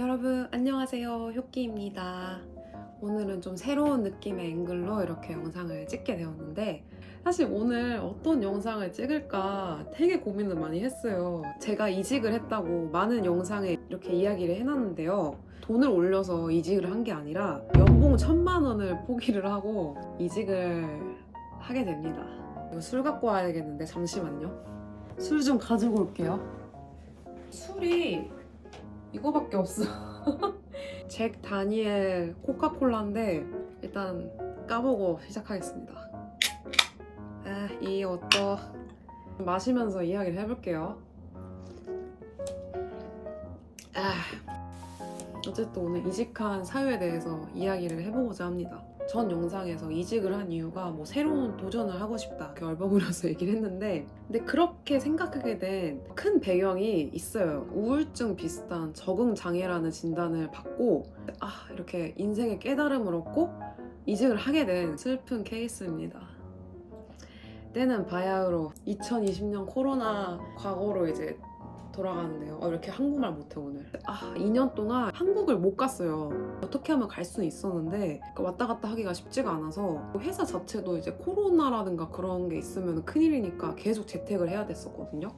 여러분 안녕하세요. 효끼입니다. 오늘은 좀 새로운 느낌의 앵글로 이렇게 영상을 찍게 되었는데 사실 오늘 어떤 영상을 찍을까 되게 고민을 많이 했어요. 제가 이직을 했다고 많은 영상에 이렇게 이야기를 해놨는데요. 돈을 올려서 이직을 한 게 아니라 연봉 천만 원을 포기를 하고 이직을 하게 됩니다. 술 갖고 와야겠는데 잠시만요. 술 좀 가지고 올게요. 술이 이거밖에 없어. 잭 다니엘 코카콜라인데 일단 까보고 시작하겠습니다. 아, 이 어떠 마시면서 이야기를 해볼게요. 아, 어쨌든 오늘 이직한 사유에 대해서 이야기를 해보고자 합니다. 전 영상에서 이직을 한 이유가 뭐 새로운 도전을 하고 싶다. 이렇게 얼버무려서 얘기를 했는데 근데 그렇게 생각하게 된 큰 배경이 있어요. 우울증 비슷한 적응 장애라는 진단을 받고 아 이렇게 인생의 깨달음을 얻고 이직을 하게 된 슬픈 케이스입니다. 때는 바야흐로 2020년 코로나 과거로 이제 돌아가는데요. 어, 이렇게 한국말 못해 오늘. 아 2년 동안 한국을 못 갔어요. 어떻게 하면 갈 수는 있었는데 그러니까 왔다 갔다 하기가 쉽지가 않아서 회사 자체도 이제 코로나라든가 그런 게 있으면 큰일이니까 계속 재택을 해야 됐었거든요.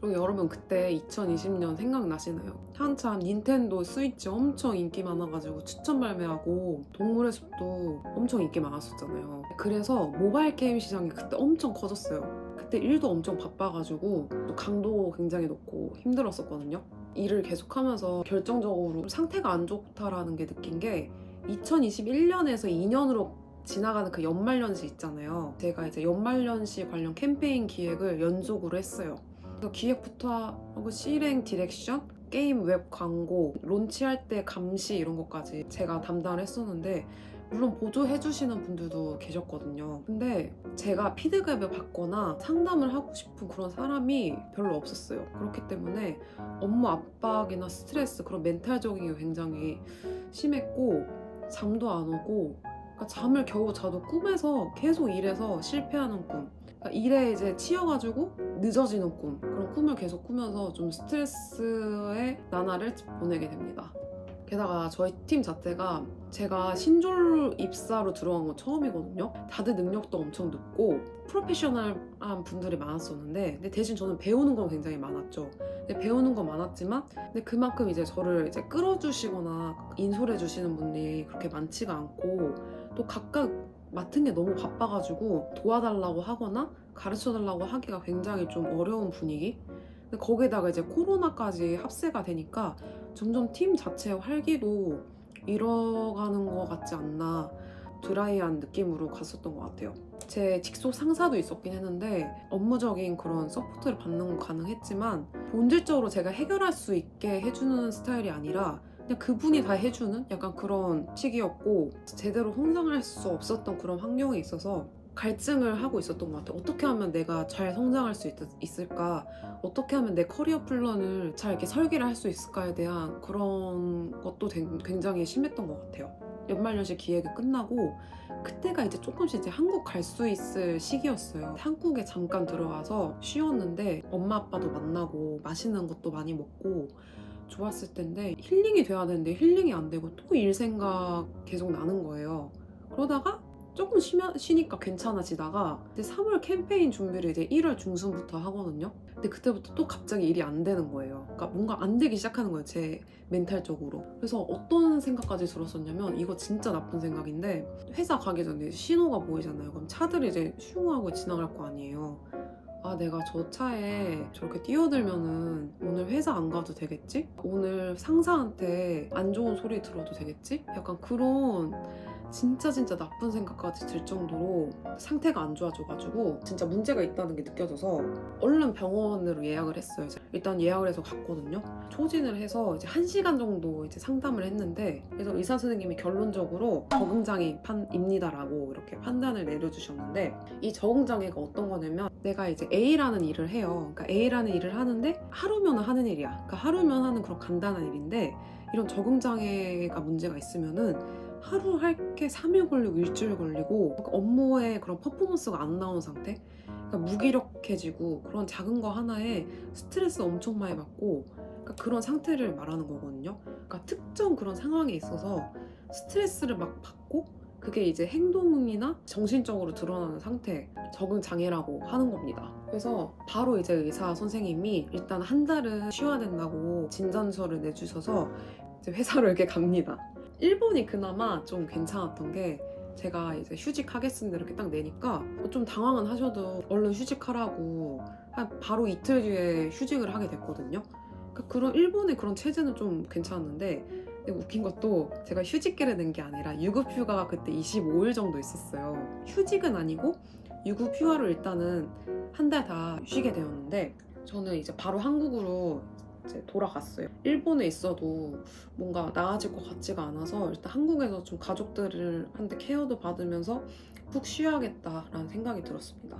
그리고 여러분 그때 2020년 생각나시나요? 한참 닌텐도 스위치 엄청 인기 많아가지고 추천 발매하고 동물의 숲도 엄청 인기 많았었잖아요. 그래서 모바일 게임 시장이 그때 엄청 커졌어요. 그때 일도 엄청 바빠가지고 또 강도 굉장히 높고 힘들었었거든요. 일을 계속하면서 결정적으로 좀 상태가 안 좋다라는 게 느낀 게 2021년에서 2년으로 지나가는 그 연말연시 있잖아요. 제가 이제 연말연시 관련 캠페인 기획을 연속으로 했어요. 그래서 기획부터 하고 실행 디렉션, 게임 웹 광고, 론치할 때 감시 이런 것까지 제가 담당을 했었는데 물론 보조해주시는 분들도 계셨거든요. 근데 제가 피드백을 받거나 상담을 하고 싶은 그런 사람이 별로 없었어요. 그렇기 때문에 업무 압박이나 스트레스 그런 멘탈적인 게 굉장히 심했고 잠도 안 오고 그러니까 잠을 겨우 자도 꿈에서 계속 일해서 실패하는 꿈. 그러니까 일에 이제 치여가지고 늦어지는 꿈 그런 꿈을 계속 꾸면서 좀 스트레스의 나날을 보내게 됩니다. 게다가 저희 팀 자체가 제가 신졸 입사로 들어간 건 처음이거든요. 다들 능력도 엄청 높고 프로페셔널한 분들이 많았었는데 근데 대신 저는 배우는 건 굉장히 많았죠. 근데 배우는 건 많았지만 근데 그만큼 이제 저를 이제 끌어주시거나 인솔해 주시는 분들이 그렇게 많지가 않고 또 각각 맡은 게 너무 바빠가지고 도와달라고 하거나 가르쳐달라고 하기가 굉장히 좀 어려운 분위기. 근데 거기다가 이제 코로나까지 합세가 되니까 점점 팀 자체의 활기도 잃어가는 것 같지 않나 드라이한 느낌으로 갔었던 것 같아요. 제 직속 상사도 있었긴 했는데 업무적인 그런 서포트를 받는 건 가능했지만 본질적으로 제가 해결할 수 있게 해주는 스타일이 아니라 그냥 그분이 다 해주는 약간 그런 시기였고 제대로 성장할 수 없었던 그런 환경에 있어서 갈증을 하고 있었던 것 같아요. 어떻게 하면 내가 잘 성장할 수 있, 을까 어떻게 하면 내 커리어 플랜을 잘 이렇게 설계를 할 수 있을까에 대한 그런 것도 된- 굉장히 심했던 것 같아요. 연말연시 기획이 끝나고 그때가 이제 조금씩 이제 한국 갈 수 있을 시기였어요. 한국에 잠깐 들어가서 쉬었는데 엄마 아빠도 만나고 맛있는 것도 많이 먹고 좋았을 텐데 힐링이 돼야 되는데 힐링이 안 되고 또 일 생각 계속 나는 거예요. 그러다가 조금 쉬면, 쉬니까 괜찮아지다가 이제 3월 캠페인 준비를 이제 1월 중순부터 하거든요. 근데 그때부터 또 갑자기 일이 안 되는 거예요. 그러니까 뭔가 안 되기 시작하는 거예요, 제 멘탈적으로. 그래서 어떤 생각까지 들었었냐면 이거 진짜 나쁜 생각인데 회사 가기 전에 신호가 보이잖아요. 그럼 차들이 이제 슝하고 지나갈 거 아니에요. 아, 내가 저 차에 저렇게 뛰어들면은 오늘 회사 안 가도 되겠지? 오늘 상사한테 안 좋은 소리 들어도 되겠지? 약간 그런 진짜 진짜 나쁜 생각까지 들 정도로 상태가 안 좋아져가지고 진짜 문제가 있다는 게 느껴져서 얼른 병원으로 예약을 했어요. 일단 예약을 해서 갔거든요. 초진을 해서 이제 한 시간 정도 이제 상담을 했는데 그래서 의사 선생님이 결론적으로 적응장애입니다라고 이렇게 판단을 내려주셨는데 이 적응장애가 어떤 거냐면 내가 이제 A라는 일을 해요. 그러니까 A라는 일을 하는데 하루면 하는 일이야. 그러니까 하루면 하는 그런 간단한 일인데 이런 적응장애가 문제가 있으면은 하루 할 게 3일 걸리고 일주일 걸리고 그러니까 업무에 그런 퍼포먼스가 안 나오는 상태 그러니까 무기력해지고 그런 작은 거 하나에 스트레스 엄청 많이 받고 그러니까 그런 상태를 말하는 거거든요. 그러니까 특정 그런 상황에 있어서 스트레스를 막 받고 그게 이제 행동이나 정신적으로 드러나는 상태 적응 장애라고 하는 겁니다. 그래서 바로 이제 의사 선생님이 일단 한 달은 쉬어야 된다고 진단서를 내주셔서 이제 회사로 이렇게 갑니다. 일본이 그나마 좀 괜찮았던 게 제가 이제 휴직하겠습니다 이렇게 딱 내니까 좀 당황은 하셔도 얼른 휴직하라고 한 바로 이틀 뒤에 휴직을 하게 됐거든요. 그러니까 그런 일본의 그런 체제는 좀 괜찮았는데 웃긴 것도 제가 휴직계를 낸 게 아니라 유급 휴가가 그때 25일 정도 있었어요. 휴직은 아니고 유급 휴가를 일단은 한 달 다 쉬게 되었는데 저는 이제 바로 한국으로 이제 돌아갔어요. 일본에 있어도 뭔가 나아질 것 같지가 않아서 일단 한국에서 좀 가족들을 한테 케어도 받으면서 푹 쉬어야겠다라는 생각이 들었습니다.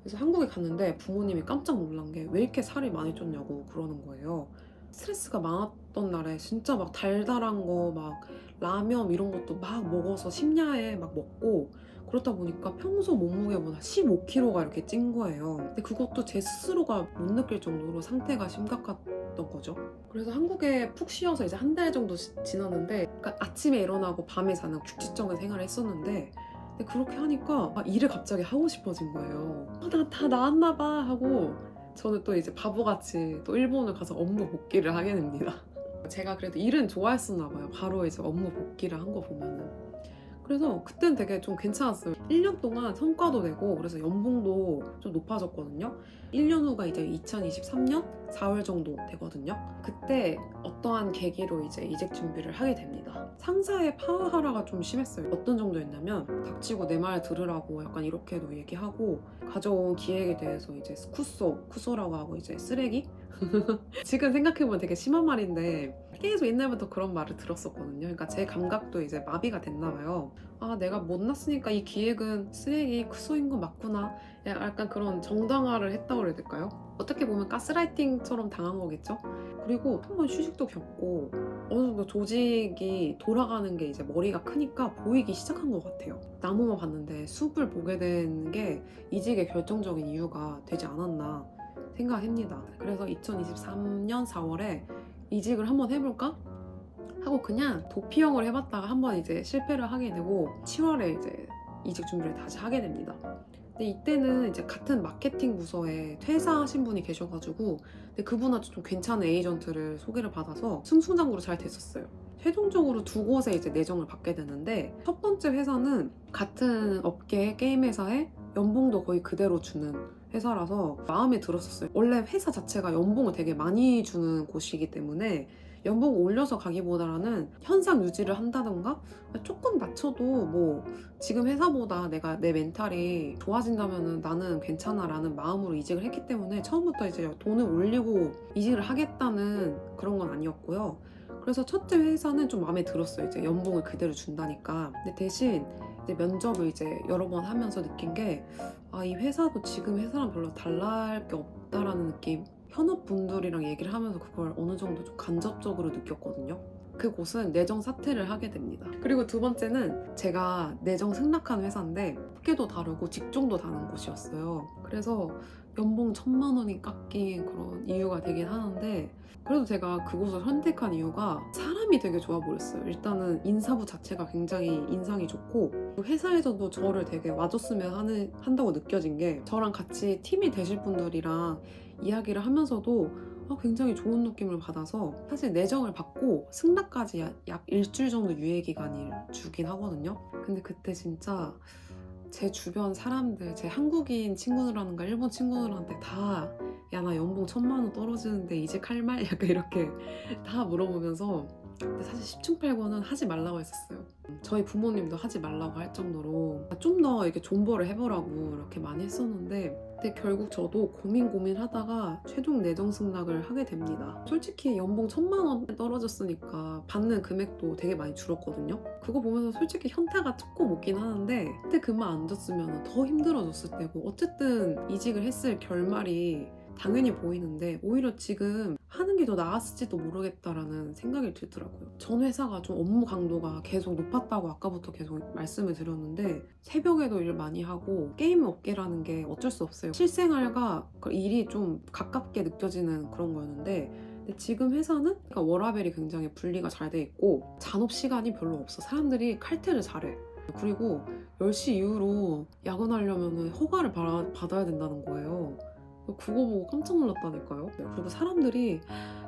그래서 한국에 갔는데 부모님이 깜짝 놀란 게 왜 이렇게 살이 많이 쪘냐고 그러는 거예요. 스트레스가 많았던 날에 진짜 막 달달한 거 막 라면 이런 것도 막 먹어서 심야에 막 먹고 그렇다 보니까 평소 몸무게보다 15kg가 이렇게 찐 거예요. 근데 그것도 제 스스로가 못 느낄 정도로 상태가 심각했던 거죠. 그래서 한국에 푹 쉬어서 이제 한 달 정도 지- 지났는데 그러니까 아침에 일어나고 밤에 자는 규칙적인 생활을 했었는데 근데 그렇게 하니까 막 일을 갑자기 하고 싶어진 거예요. 아, 나 다 나았나 봐 하고 저는 또 이제 바보같이 또 일본을 가서 업무 복귀를 하게 됩니다. 제가 그래도 일은 좋아했었나 봐요. 바로 이제 업무 복귀를 한 거 보면은. 그래서 그때는 되게 좀 괜찮았어요. 1년 동안 성과도 내고 그래서 연봉도 좀 높아졌거든요. 1년 후가 이제 2023년 4월 정도 되거든요. 그때 어떠한 계기로 이제 이직 준비를 하게 됩니다. 상사의 파워하라가 좀 심했어요. 어떤 정도였냐면 닥치고 내 말 들으라고 약간 이렇게도 얘기하고 가져온 기획에 대해서 이제 쿠소, 쿠소라고 하고 이제 쓰레기? 지금 생각해보면 되게 심한 말인데 계속 옛날부터 그런 말을 들었었거든요. 그러니까 제 감각도 이제 마비가 됐나 봐요. 아 내가 못났으니까 이 기획은 쓰레기 쿠소인 건 맞구나. 약간 그런 정당화를 했다고 그래야 될까요? 어떻게 보면 가스라이팅처럼 당한 거겠죠? 그리고 한 번 휴식도 겪고 어느 정도 조직이 돌아가는 게 이제 머리가 크니까 보이기 시작한 것 같아요. 나무만 봤는데 숲을 보게 된 게 이직의 결정적인 이유가 되지 않았나 생각합니다. 그래서 2023년 4월에 이직을 한번 해볼까? 하고 그냥 도피형을 해봤다가 한번 이제 실패를 하게 되고 7월에 이제 이직 준비를 다시 하게 됩니다. 근데 이때는 이제 같은 마케팅 부서에 퇴사하신 분이 계셔가지고 근데 그분한테 좀 괜찮은 에이전트를 소개를 받아서 승승장구로 잘 됐었어요. 최종적으로 두 곳에 이제 내정을 받게 되는데 첫 번째 회사는 같은 업계 게임 회사에 연봉도 거의 그대로 주는 회사라서 마음에 들었었어요. 원래 회사 자체가 연봉을 되게 많이 주는 곳이기 때문에 연봉 올려서 가기보다는 현상 유지를 한다던가 조금 낮춰도 뭐 지금 회사보다 내가 내 멘탈이 좋아진다면은 나는 괜찮아라는 마음으로 이직을 했기 때문에 처음부터 이제 돈을 올리고 이직을 하겠다는 그런 건 아니었고요. 그래서 첫째 회사는 좀 마음에 들었어요. 이제 연봉을 그대로 준다니까. 근데 대신 면접을 이제 여러 번 하면서 느낀 게 아, 이 회사도 지금 회사랑 별로 달라할 게 없다라는 느낌. 현업분들이랑 얘기를 하면서 그걸 어느 정도 좀 간접적으로 느꼈거든요. 그곳은 내정 사퇴를 하게 됩니다. 그리고 두 번째는 제가 내정 승낙한 회사인데 업계도 다르고 직종도 다른 곳이었어요. 그래서 연봉 천만 원이 깎인 그런 이유가 되긴 하는데 그래도 제가 그곳을 선택한 이유가 사람이 되게 좋아 보였어요. 일단은 인사부 자체가 굉장히 인상이 좋고 회사에서도 저를 되게 와줬으면 하는, 한다고 느껴진 게 저랑 같이 팀이 되실 분들이랑 이야기를 하면서도 아, 굉장히 좋은 느낌을 받아서 사실 내정을 받고 승낙까지 약, 약 일주일 정도 유예 기간을 주긴 하거든요. 근데 그때 진짜 제 주변 사람들, 제 한국인 친구들하는가 일본 친구들한테 다 야 나 연봉 천만 원 떨어지는데 이직할 말? 약간 이렇게 다 물어보면서 근데 사실 십중팔구는 하지 말라고 했었어요. 저희 부모님도 하지 말라고 할 정도로 좀 더 이렇게 존버를 해보라고 이렇게 많이 했었는데 근데 결국 저도 고민 고민하다가 최종 내정 승낙을 하게 됩니다. 솔직히 연봉 천만 원 떨어졌으니까 받는 금액도 되게 많이 줄었거든요. 그거 보면서 솔직히 현타가 조금 오긴 하는데 그때 그만 안 줬으면 더 힘들어졌을 테고 어쨌든 이직을 했을 결말이 당연히 보이는데 오히려 지금 하는 게 더 나았을지도 모르겠다라는 생각이 들더라고요. 전 회사가 좀 업무 강도가 계속 높았다고 아까부터 계속 말씀을 드렸는데 새벽에도 일 많이 하고 게임 업계라는 게 어쩔 수 없어요. 실생활과 그 일이 좀 가깝게 느껴지는 그런 거였는데 근데 지금 회사는 그러니까 워라벨이 굉장히 분리가 잘 돼 있고 잔업 시간이 별로 없어. 사람들이 칼퇴를 잘해. 그리고 10시 이후로 야근하려면 허가를 받아, 받아야 된다는 거예요. 그거 보고 깜짝 놀랐다니까요. 그리고 사람들이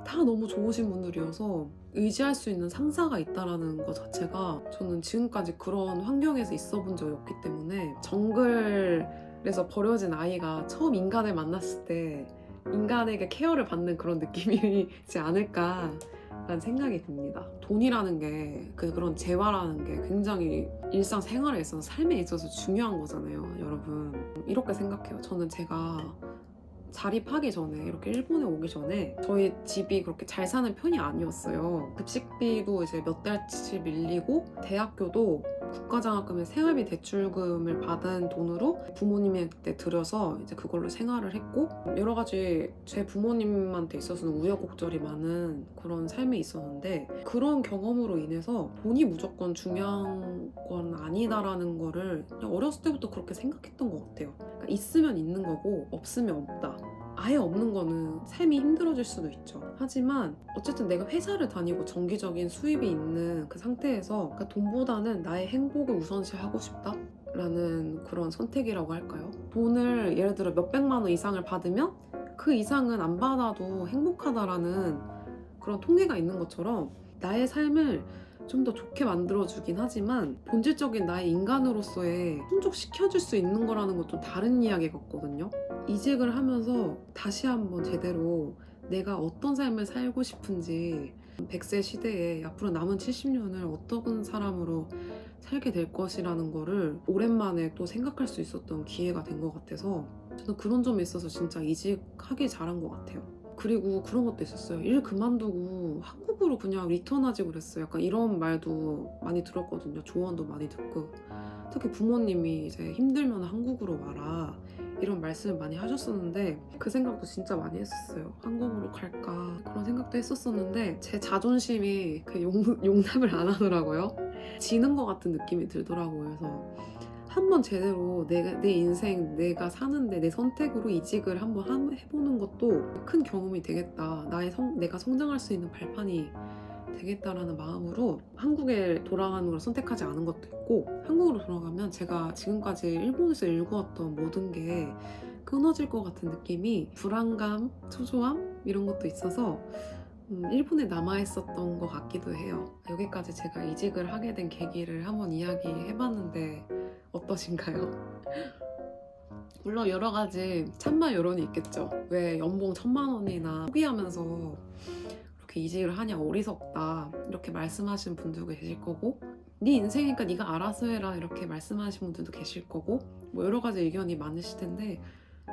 다 너무 좋으신 분들이어서 의지할 수 있는 상사가 있다라는 것 자체가 저는 지금까지 그런 환경에서 있어 본 적이 없기 때문에 정글에서 버려진 아이가 처음 인간을 만났을 때 인간에게 케어를 받는 그런 느낌이지 않을까 라는 생각이 듭니다. 돈이라는 게, 그 그런 재화라는 게 굉장히 일상 생활에 있어서 삶에 있어서 중요한 거잖아요, 여러분. 이렇게 생각해요. 저는 제가 자립하기 전에 이렇게 일본에 오기 전에 저희 집이 그렇게 잘 사는 편이 아니었어요. 급식비도 이제 몇 달치 밀리고 대학교도 국가장학금의 생활비 대출금을 받은 돈으로 부모님한테 들여서 이제 그걸로 생활을 했고 여러 가지 제 부모님한테 있어서는 우여곡절이 많은 그런 삶이 있었는데 그런 경험으로 인해서 돈이 무조건 중요한 건 아니다라는 거를 어렸을 때부터 그렇게 생각했던 것 같아요. 그러니까 있으면 있는 거고 없으면 없다. 아예 없는 거는 삶이 힘들어질 수도 있죠. 하지만 어쨌든 내가 회사를 다니고 정기적인 수입이 있는 그 상태에서 그러니까 돈보다는 나의 행복을 우선시하고 싶다. 라는 그런 선택이라고 할까요? 돈을 예를 들어 몇백만 원 이상을 받으면 그 이상은 안 받아도 행복하다라는 그런 통계가 있는 것처럼 나의 삶을 좀더 좋게 만들어주긴 하지만 본질적인 나의 인간으로서의 충족시켜줄 수 있는 거라는 건 좀 다른 이야기 같거든요. 이직을 하면서 다시 한번 제대로 내가 어떤 삶을 살고 싶은지 100세 시대에 앞으로 남은 70년을 어떤 사람으로 살게 될 것이라는 거를 오랜만에 또 생각할 수 있었던 기회가 된 것 같아서 저는 그런 점에 있어서 진짜 이직하길 잘한 것 같아요. 그리고 그런 것도 있었어요. 일 그만두고 한국으로 그냥 리턴하지 그랬어요. 약간 이런 말도 많이 들었거든요. 조언도 많이 듣고. 특히 부모님이 이제 힘들면 한국으로 와라. 이런 말씀을 많이 하셨었는데 그 생각도 진짜 많이 했었어요. 한국으로 갈까 그런 생각도 했었었는데 제 자존심이 그 용, 용납을 안 하더라고요. 지는 것 같은 느낌이 들더라고요. 그래서 한번 제대로 내가 내 인생 내가 사는데 내 선택으로 이직을 한번 한- 해보는 것도 큰 경험이 되겠다. 나의 성, 내가 성장할 수 있는 발판이 되겠다라는 마음으로 한국에 돌아가는 걸 선택하지 않은 것도 있고 한국으로 돌아가면 제가 지금까지 일본에서 읽어왔던 모든 게 끊어질 것 같은 느낌이 불안감, 초조함 이런 것도 있어서 음, 일본에 남아 있었던 것 같기도 해요. 여기까지 제가 이직을 하게 된 계기를 한번 이야기해봤는데 어떠신가요? 물론 여러 가지 찬반 여론이 있겠죠. 왜 연봉 천만 원이나 포기하면서 이렇게 이직을 하냐 어리석다. 이렇게 말씀하시는 분들도 계실 거고 네 인생이니까 네가 알아서 해라. 이렇게 말씀하시는 분들도 계실 거고 뭐 여러 가지 의견이 많으실 텐데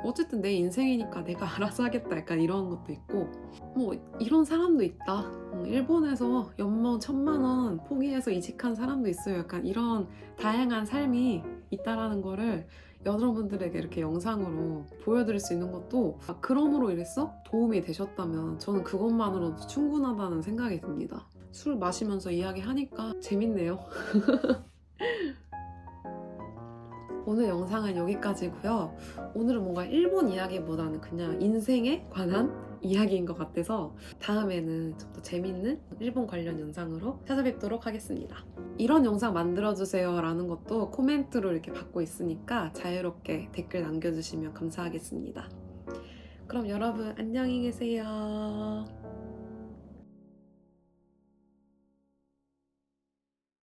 어쨌든 내 인생이니까 내가 알아서 하겠다. 약간 이런 것도 있고 뭐 이런 사람도 있다. 음, 일본에서 연봉 천만 원 포기해서 이직한 사람도 있어요. 약간 이런 다양한 삶이 있다라는 거를 여러분들에게 이렇게 영상으로 보여드릴 수 있는 것도 아, 그럼으로 인해서 도움이 되셨다면 저는 그것만으로도 충분하다는 생각이 듭니다. 술 마시면서 이야기하니까 재밌네요. 오늘 영상은 여기까지고요. 오늘은 뭔가 일본 이야기보다는 그냥 인생에 관한 이야기인 것 같아서 다음에는 좀 더 재밌는 일본 관련 영상으로 찾아뵙도록 하겠습니다. 이런 영상 만들어주세요 라는 것도 코멘트로 이렇게 받고 있으니까 자유롭게 댓글 남겨주시면 감사하겠습니다. 그럼 여러분 안녕히 계세요.